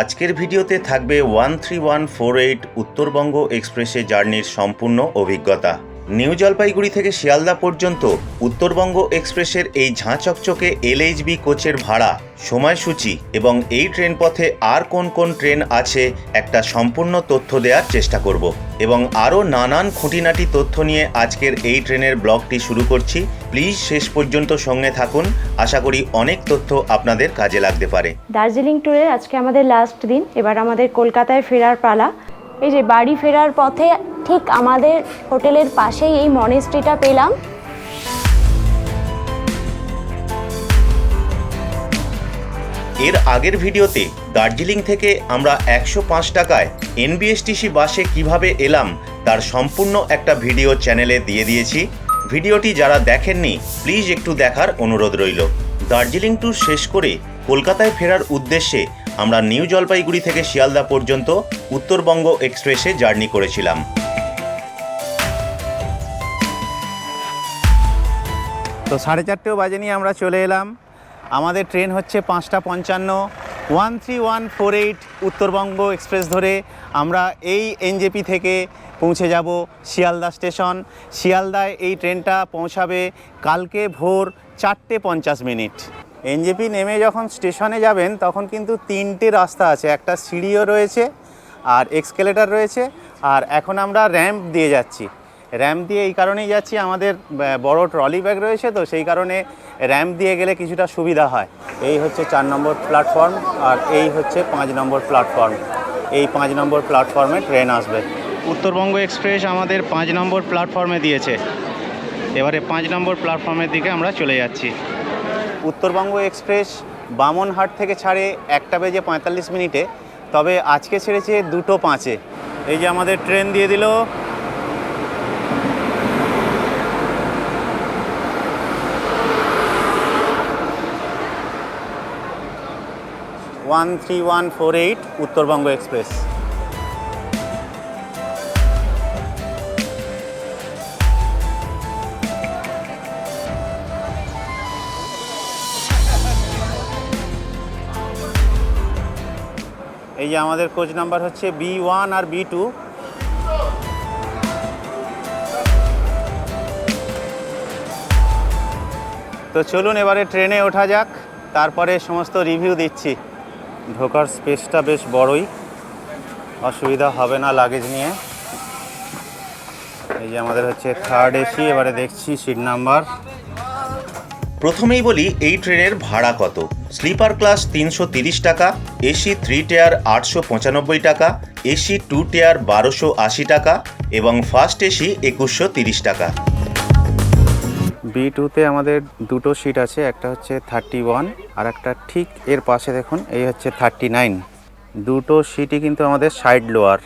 আজকের ভিডিওতে থাকবে one three one four eight Uttarbanga এক্সপ্রেসে জার্নির সম্পূর্ণ অভিজ্ঞতা। নিউ জলপাইগুড়ি থেকে শিয়ালদা পর্যন্ত উত্তরবঙ্গ এক্সপ্রেসের এই ঝাঁচকচকে এলএইচবি কোচের ভাড়া, সময়সূচি এবং এই ট্রেন পথে আর কোন কোন ট্রেন আছে একটা সম্পূর্ণ তথ্য দেওয়ার চেষ্টা করব এবং আরও নানান খুঁটিনাটি তথ্য নিয়ে আজকের এই ট্রেনের ব্লগটি শুরু করছি। প্লিজ শেষ পর্যন্ত সঙ্গে থাকুন। আশা করি অনেক তথ্য আপনাদের কাজে লাগতে পারে। দার্জিলিং ট্যুরের আজকে আমাদের লাস্ট দিন। এবার আমাদের কলকাতায় ফেরার পালা। এই যে বাড়ি ফেরার পথে ঠিক আমাদের হোটেলের পাশেই এই মনেস্ট্রিটা পেলাম। এর আগের ভিডিওতে দার্জিলিং থেকে আমরা একশো পাঁচ টাকায় এনবিএসটিসি বাসে কীভাবে এলাম তার সম্পূর্ণ একটা ভিডিও চ্যানেলে দিয়ে দিয়েছি। ভিডিওটি যারা দেখেননি প্লিজ একটু দেখার অনুরোধ রইল। দার্জিলিং ট্যুর শেষ করে কলকাতায় ফেরার উদ্দেশ্যে আমরা নিউ জলপাইগুড়ি থেকে শিয়ালদা পর্যন্ত উত্তরবঙ্গ এক্সপ্রেসে জার্নি করেছিলাম। তো সাড়ে চারটেও বাজে নিয়ে আমরা চলে এলাম। আমাদের ট্রেন হচ্ছে পাঁচটা পঞ্চান্ন, one three one four eight Uttarbanga express ধরে আমরা এই এনজেপি থেকে পৌঁছে যাব শিয়ালদা স্টেশন। শিয়ালদায় এই ট্রেনটা পৌঁছাবে কালকে ভোর চারটে পঞ্চাশ মিনিট। এনজেপি নেমে যখন স্টেশনে যাবেন, তখন কিন্তু তিনটে রাস্তা আছে। একটা সিঁড়িও রয়েছে আর এক্সকেলেটার রয়েছে। আর এখন আমরা র্যাম্প দিয়ে যাচ্ছি। র্যাম্প দিয়ে এই কারণেই যাচ্ছি। আমাদের বড় ট্রলি ব্যাগ রয়েছে তো, সেই কারণে র্যাম্প দিয়ে গেলে কিছুটা সুবিধা হয়। এই হচ্ছে চার নম্বর প্ল্যাটফর্ম আর এই হচ্ছে পাঁচ নম্বর প্ল্যাটফর্ম। এই পাঁচ নম্বর প্ল্যাটফর্মে ট্রেন আসবে। উত্তরবঙ্গ এক্সপ্রেস আমাদের পাঁচ নম্বর প্ল্যাটফর্মে দিয়েছে। এবারে পাঁচ নম্বর প্ল্যাটফর্মের দিকে আমরা চলে যাচ্ছি। উত্তরবঙ্গ এক্সপ্রেস বামনহাট থেকে ছাড়ে একটা বেজে পঁয়তাল্লিশ মিনিটে। তবে আজকে ছেড়েছে দুটো পাঁচে। এই যে আমাদের ট্রেন দিয়ে দিল। One three one four eight Uttarbanga express. এই যে আমাদের কোচ নাম্বার হচ্ছে বি ওয়ান আর বি টু। তো চলুন এবারে ট্রেনে ওঠা যাক, তারপরে সমস্ত রিভিউ দিচ্ছি। ঢোকার স্পেসটা বেশ বড়ই, অসুবিধা হবে না লাগেজ নিয়ে। এই যে আমাদের হচ্ছে থার্ড এসি এবারে দেখছি সিট নাম্বার প্রথমেই বলি, এই ট্রেনের ভাড়া কত? স্লিপার ক্লাস তিনশো তিরিশ টাকা, এসি থ্রি টেয়ার আটশো পঁচানব্বই টাকা, এসি টু টেয়ার বারোশো আশি টাকা এবং ফার্স্ট এসি একুশশো তিরিশ টাকা। বি টুতে আমাদের দুটো সিট আছে, একটা হচ্ছে থার্টি ওয়ান আর একটা ঠিক এর পাশে দেখুন, এই হচ্ছে থার্টি নাইন। দুটো সিটই কিন্তু আমাদের সাইড লোয়ার।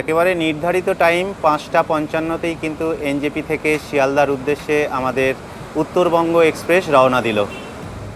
একেবারে নির্ধারিত টাইম পাঁচটা পঞ্চান্নতেই কিন্তু এনজেপি থেকে শিয়ালদার উদ্দেশ্যে আমাদের উত্তরবঙ্গ এক্সপ্রেস রওনা দিল।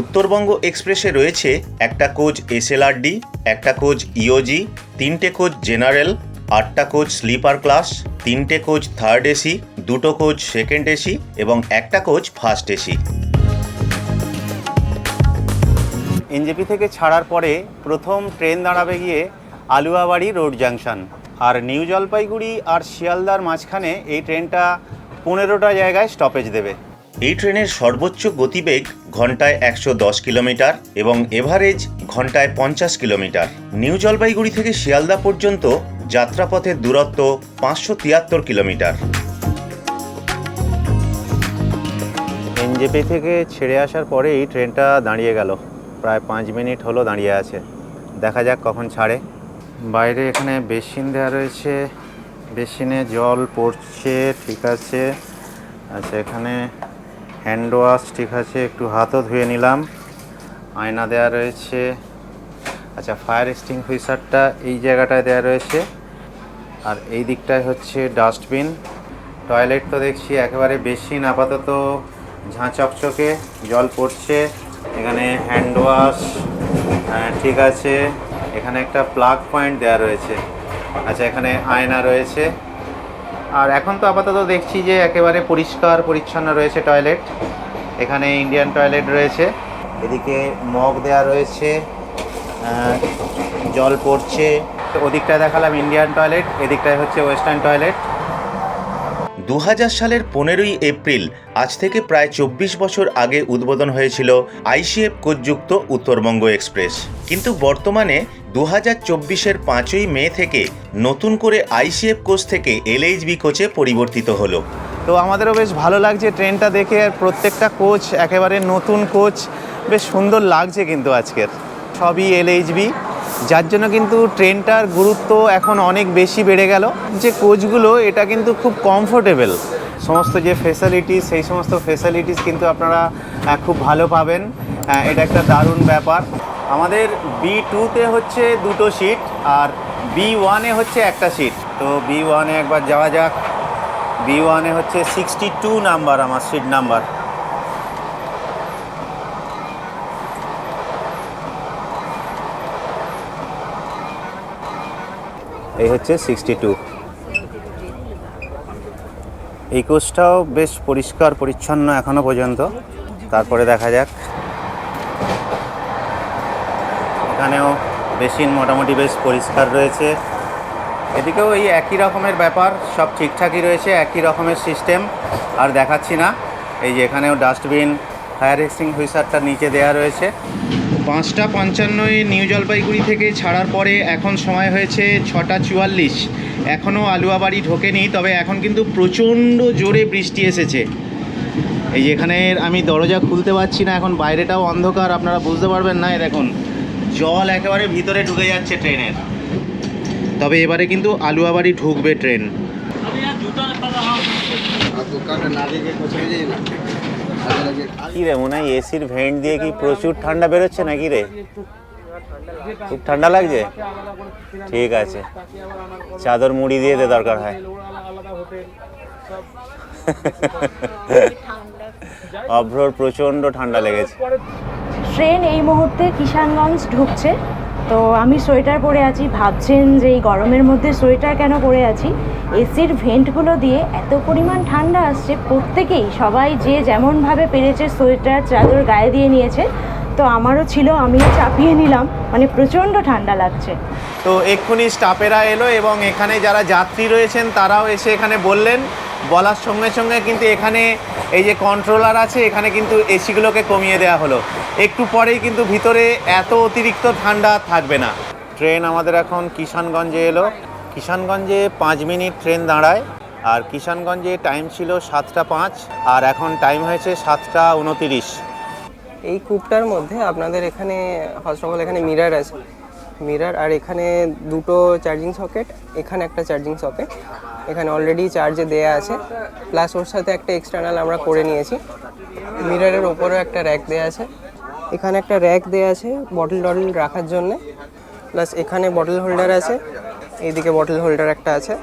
উত্তরবঙ্গ এক্সপ্রেসে রয়েছে একটা কোচ এসএলআরডি একটা কোচ ইওজি তিনটে কোচ জেনারেল আটটা কোচ স্লিপার ক্লাস তিনটে কোচ থার্ড এসি দুটো কোচ সেকেন্ড এসি এবং একটা কোচ ফার্স্ট এসি। এনজেপি থেকে ছাড়ার পরে প্রথম ট্রেন দাঁড়াবে গিয়ে আলুয়াবাড়ি রোড জাংশন। আর নিউ জলপাইগুড়ি আর শিয়ালদার মাঝখানে এই ট্রেনটা পনেরোটা জায়গায় স্টপেজ দেবে। এই ট্রেনের সর্বোচ্চ গতিবেগ ঘন্টায় একশো দশ কিলোমিটার এবং এভারেজ ঘন্টায় পঞ্চাশ কিলোমিটার। নিউ জলপাইগুড়ি থেকে শিয়ালদা পর্যন্ত যাত্রাপথের দূরত্ব পাঁচশো তিয়াত্তর কিলোমিটার। এনজেপি থেকে ছেড়ে আসার পরে এই ট্রেনটা দাঁড়িয়ে গেল। প্রায় পাঁচ মিনিট হলো দাঁড়িয়ে আছে। দেখা যাক কখন ছাড়ে। বাইরে এখানে বেসিন দেওয়া রয়েছে। বেসিনে জল পড়ছে, ঠিক আছে। আচ্ছা এখানে হ্যান্ড ওয়াশ ঠিক আছে, একটু হাতও ধুয়ে নিলাম। আয়না দেওয়া রয়েছে। আচ্ছা ফায়ার এক্সটিংগুইশারটা এই জায়গাটায় দেওয়া রয়েছে। আর এই দিকটায় হচ্ছে ডাস্টবিন টয়লেট তো দেখছি একেবারে বেশি আপাতত ঝাঁ চকচকে জল পড়ছে। এখানে হ্যান্ড ওয়াশ ঠিক আছে। এখানে একটা প্লাগ পয়েন্ট দেওয়া রয়েছে। আচ্ছা এখানে আয়না রয়েছে। আর এখন তো আপাতত দেখছি যে একেবারে পরিষ্কার, পরিচ্ছন্ন রয়েছে টয়লেট এখানে ইন্ডিয়ান টয়লেট রয়েছে। এদিকে মগ দেয়া রয়েছে জল পড়ছে। ওদিকটায় দেখালাম ইন্ডিয়ান টয়লেট এদিকটায় হচ্ছে ওয়েস্টার্ন টয়লেট দু হাজার সালের পনেরোই এপ্রিল, আজ থেকে প্রায় চব্বিশ বছর আগে উদ্বোধন হয়েছিল আইসিএফ কোচযুক্ত উত্তরবঙ্গ এক্সপ্রেস। কিন্তু বর্তমানে দু হাজার চব্বিশের পাঁচই মে থেকে নতুন করে আইসিএফ কোচ থেকে এলএইচবি কোচে পরিবর্তিত হলো। তো আমাদেরও বেশ ভালো লাগছে ট্রেনটা দেখে, আর প্রত্যেকটা কোচ একেবারে নতুন কোচ, বেশ সুন্দর লাগছে কিন্তু আজকের। সবই এলএইচবি। যার জন্য কিন্তু ট্রেনটার গুরুত্ব এখন অনেক বেশি বেড়ে গেল। যে কোচগুলো, এটা কিন্তু খুব কমফোর্টেবল সমস্ত যে ফেসিলিটিস সেই সমস্ত ফেসিলিটিস কিন্তু আপনারা খুব ভালো পাবেন। এটা একটা দারুণ ব্যাপার। আমাদের বি টুতে হচ্ছে দুটো সিট আর বি ওয়ানে হচ্ছে একটা সিট তো বি ওয়ানে একবার যাওয়া যাক। বি ওয়ানে হচ্ছে সিক্সটি টু নাম্বার আমার সিট নাম্বার এই হচ্ছে সিক্সটি টু এই কোচটাও বেশ পরিষ্কার, পরিচ্ছন্ন এখনও পর্যন্ত। তারপরে দেখা যাক। এখানেও বেসিন মোটামুটি বেশ পরিষ্কার রয়েছে। এদিকেও এই একই রকমের ব্যাপার, সব ঠিকঠাকই রয়েছে, একই রকমের সিস্টেম, আর দেখাচ্ছি না। এই যে এখানেও ডাস্টবিন, ফায়ার এক্সটিং হুইসারটা নিচে দেওয়া রয়েছে। পাঁচটা পঞ্চান্নয় নিউ জলপাইগুড়ি থেকে ছাড়ার পরে এখন সময় হয়েছে ছটা চুয়াল্লিশ। এখনও আলুয়াবাড়ি ঢোকেনি তবে এখন কিন্তু প্রচণ্ড জোরে বৃষ্টি এসেছে। এই যে এখানে আমি দরজা খুলতে পারছি না এখন বাইরেটাও অন্ধকার আপনারা বুঝতে পারবেন না দেখুন জল একেবারে ভিতরে ঢুকে যাচ্ছে ট্রেনের। তবে এবারে কিন্তু আলুয়াবাড়ি ঢুকবে ট্রেন। কি রে, মনে হয় এসির ভেন্ট দিয়ে কি প্রচুর ঠান্ডা বেরোচ্ছে নাকি রে? খুব ঠান্ডা লাগছে? ঠিক আছে। চাদর মুড়ি দিয়ে দে দরকার হয়। অভ্রর প্রচণ্ড ঠান্ডা লেগেছে। ট্রেন এই মুহূর্তে কিষানগঞ্জ ঢুকছে। তো আমি সোয়েটার পরে আছি, ভাবছেন যে এই গরমের মধ্যে সোয়েটার কেন পরে আছি? এসির ভেন্টগুলো দিয়ে এত পরিমাণ ঠান্ডা আসছে, প্রত্যেকেই, সবাই যে যেমনভাবে পেরেছে সোয়েটার চাদর গায়ে দিয়ে নিয়েছে, তো আমারও ছিল, আমিও চাপিয়ে নিলাম মানে প্রচণ্ড ঠান্ডা লাগছে। তো এক্ষুনি স্টাফেরা এলো এবং এখানে যারা যাত্রী রয়েছেন, তারাও এসে এখানে বললেন। বলার সঙ্গে সঙ্গে কিন্তু এখানে এই যে কন্ট্রোলার আছে, এখানে কিন্তু এসিগুলোকে কমিয়ে দেওয়া হলো। একটু পরেই কিন্তু ভিতরে এত অতিরিক্ত ঠান্ডা থাকবে না। ট্রেন আমাদের এখন কিষানগঞ্জে এলো। কিষানগঞ্জে পাঁচ মিনিট ট্রেন দাঁড়ায়। আর কিষানগঞ্জে টাইম ছিল সাতটা পাঁচ, আর এখন টাইম হয়েছে সাতটা উনতিরিশ। এই কূপটার মধ্যে আপনাদের এখানে ফার্স্ট অফ অল এখানে মিরার আছে। মিরার আর এখানে দুটো চার্জিং সকেট, এখানে একটা চার্জিং সকেট। এখানে অলরেডি চার্জে দেয়া আছে। প্লাস ওর সাথে একটা এক্সটার্নাল আমরা করে নিয়েছি। মিরারের ওপরেও একটা র্যাক দেয়া আছে। এখানে একটা র্যাক দেয়া আছে বটল টটল রাখার জন্য। প্লাস এখানে বটল হোল্ডার আছে। এইদিকে বটল হোল্ডার একটা আছে।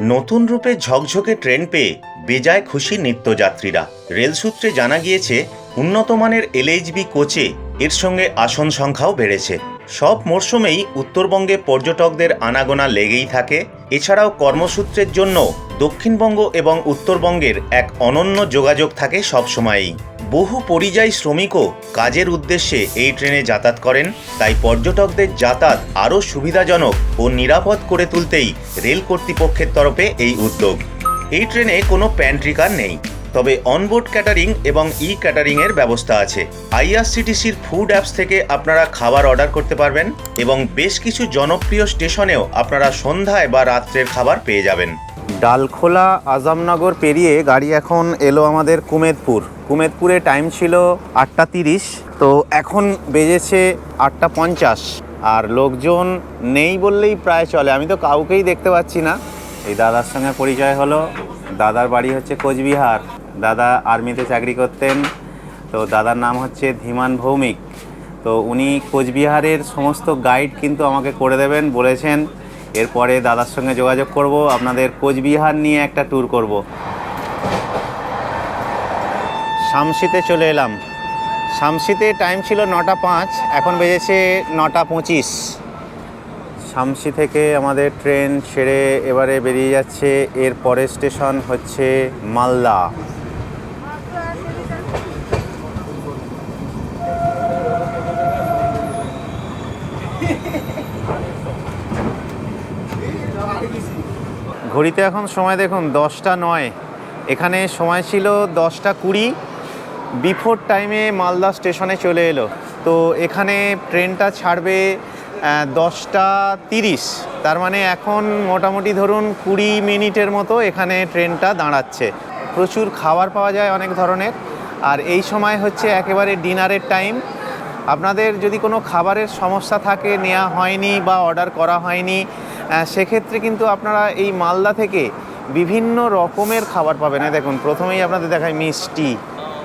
নতুন রূপে ঝকঝকে ট্রেন পেয়ে বেজায় খুশি নিত্যযাত্রীরা। রেল সূত্রে জানা গিয়েছে উন্নত মানের এলএইচবি কোচে এর সঙ্গে আসন সংখ্যাও বেড়েছে। সব মরশুমেই উত্তরবঙ্গে পর্যটকদের আনাগোনা লেগেই থাকে। এছাড়াও কর্মসূত্রের জন্য দক্ষিণবঙ্গ এবং উত্তরবঙ্গের এক অনন্য যোগাযোগ থাকে সবসময়ই। বহু পরিযায়ী শ্রমিকও কাজের উদ্দেশ্যে এই ট্রেনে যাতায়াত করেন। তাই পর্যটকদের যাতায়াত আরও সুবিধাজনক ও নিরাপদ করে তুলতেই রেল কর্তৃপক্ষের তরফে এই উদ্যোগ। এই ট্রেনে কোনো প্যান্ট্রিকার নেই। তবে অনবোর্ড ক্যাটারিং এবং ই ক্যাটারিং এর ব্যবস্থা আছে। আইআরসিটিসির ফুড অ্যাপস থেকে আপনারা খাবার অর্ডার করতে পারবেন এবং বেশ কিছু জনপ্রিয় স্টেশনেও আপনারা সন্ধ্যায় বা রাত্রের খাবার পেয়ে যাবেন। ডালখোলা আজমনগর পেরিয়ে গাড়ি এখন এলো আমাদের কুমেদপুর। কুমেদপুরে টাইম ছিল আটটা তিরিশ, তো এখন বেজেছে আটটা পঞ্চাশ। আর লোকজন নেই বললেই প্রায় চলে। আমি তো কাউকেই দেখতে পাচ্ছি না। এই দাদার সঙ্গে পরিচয় হলো। দাদার বাড়ি হচ্ছে কোচবিহার। দাদা আর্মিতে চাকরি করতেন। তো দাদার নাম হচ্ছে ধীমান ভৌমিক। তো উনি কোচবিহারের সমস্ত গাইড কিন্তু আমাকে করে দেবেন, বলেছেন, এরপরে দাদার সঙ্গে যোগাযোগ করব, আপনাদের কোচবিহার নিয়ে একটা ট্যুর করব। শামসিতে চলে এলাম। শামসিতে টাইম ছিল নটা পাঁচ, এখন বেজেছে নটা পঁচিশ। শামসি থেকে আমাদের ট্রেন ছেড়ে এবারে বেরিয়ে যাচ্ছে এর পরের স্টেশন হচ্ছে মালদা। ঘড়িতে এখন সময় দেখুন দশটা নয়। এখানে সময় ছিল দশটা কুড়ি। বিফোর টাইমে মালদা স্টেশনে চলে এলো। তো এখানে ট্রেনটা ছাড়বে দশটা তিরিশ। তার মানে এখন মোটামুটি ধরুন কুড়ি মিনিটের মতো এখানে ট্রেনটা দাঁড়াচ্ছে। প্রচুর খাবার পাওয়া যায় অনেক ধরনের। আর এই সময় হচ্ছে একেবারে ডিনারের টাইম। আপনাদের যদি কোনো খাবারের সমস্যা থাকে, নেওয়া হয়নি বা অর্ডার করা হয়নি সেক্ষেত্রে কিন্তু আপনারা এই মালদা থেকে বিভিন্ন রকমের খাবার পাবেন। দেখুন, প্রথমেই আপনাদের দেখায় মিষ্টি।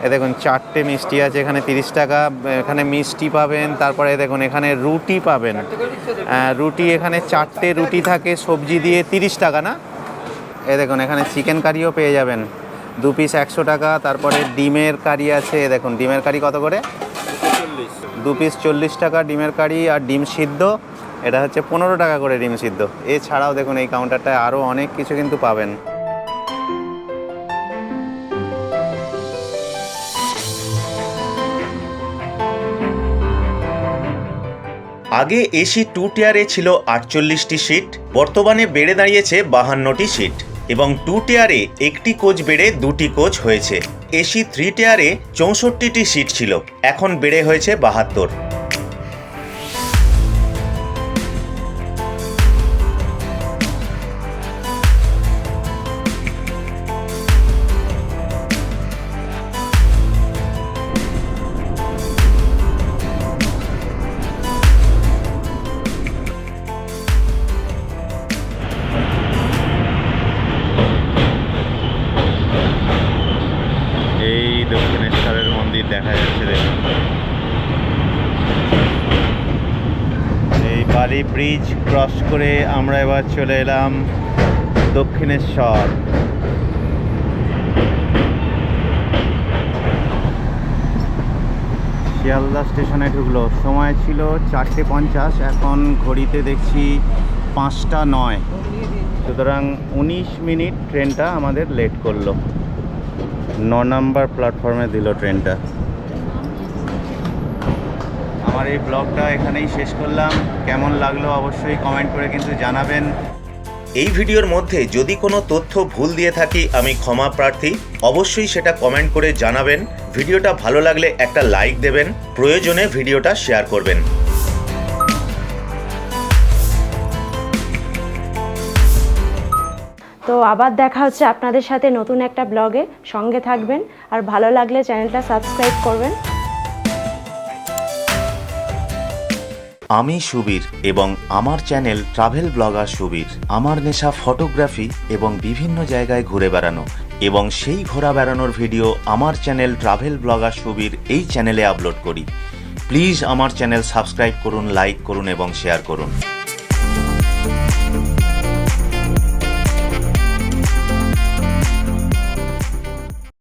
এ দেখুন, চারটে মিষ্টি আছে, এখানে তিরিশ টাকা, এখানে মিষ্টি পাবেন, তারপরে দেখুন, এখানে রুটি পাবেন। রুটি, এখানে চারটে রুটি থাকে, সবজি দিয়ে তিরিশ টাকা না? এ দেখুন, এখানে চিকেন কারিও পেয়ে যাবেন। দু পিস একশো টাকা, তারপরে ডিমের কারি আছে এ দেখুন, ডিমের কারি কত করে? দু পিস চল্লিশ টাকা, ডিমের কারি আর ডিম সিদ্ধ। এটা হচ্ছে পনেরো টাকা করে ডিম সিদ্ধ। এছাড়াও দেখুন এই কাউন্টারটায় আরও অনেক কিছু কিন্তু পাবেন। আগে এসি টু টিয়ারে ছিল আটচল্লিশটি সিট বর্তমানে বেড়ে দাঁড়িয়েছে বাহান্নটি সিট এবং টু টিয়ারে একটি কোচ বেড়ে দুটি কোচ হয়েছে। এসি থ্রি টিয়ারে চৌষট্টিটি সিট ছিল, এখন বেড়ে হয়েছে বাহাত্তর। এই ব্রিজ ক্রস করে আমরা এবার চলে এলাম দক্ষিণেশ্বর। শিয়ালদা স্টেশনে ঢুকলো। সময় ছিল চারটে পঞ্চাশ, এখন ঘড়িতে দেখছি পাঁচটা নয়। সুতরাং উনিশ মিনিট ট্রেনটা আমাদের লেট করল। ন নাম্বার প্ল্যাটফর্মে দিল ট্রেনটা। আমার এই ব্লগটা এখানেই শেষ করলাম। কেমন লাগল অবশ্যই কমেন্ট করে কিন্তু জানাবেন। এই ভিডিওর মধ্যে যদি কোনো তথ্য ভুল দিয়ে থাকি আমি ক্ষমা প্রার্থী। অবশ্যই সেটা কমেন্ট করে জানাবেন। ভিডিওটা ভালো লাগলে একটা লাইক দেবেন। প্রয়োজনে ভিডিওটা শেয়ার করবেন। তো আবার দেখা হচ্ছে আপনাদের সাথে নতুন একটা ব্লগে। সঙ্গে থাকবেন। আর ভালো লাগলে চ্যানেলটা সাবস্ক্রাইব করবেন। আমি সুবীর এবং আমার চ্যানেল ট্রাভেল ব্লগার সুবীর। আমার নেশা ফটোগ্রাফি এবং বিভিন্ন জায়গায় ঘুরে বেড়ানো এবং সেই ঘোরা বেড়ানোর ভিডিও আমার চ্যানেল ট্রাভেল ব্লগার সুবীর এই চ্যানেলে আপলোড করি। প্লিজ আমার চ্যানেল সাবস্ক্রাইব করুন, লাইক করুন এবং শেয়ার করুন।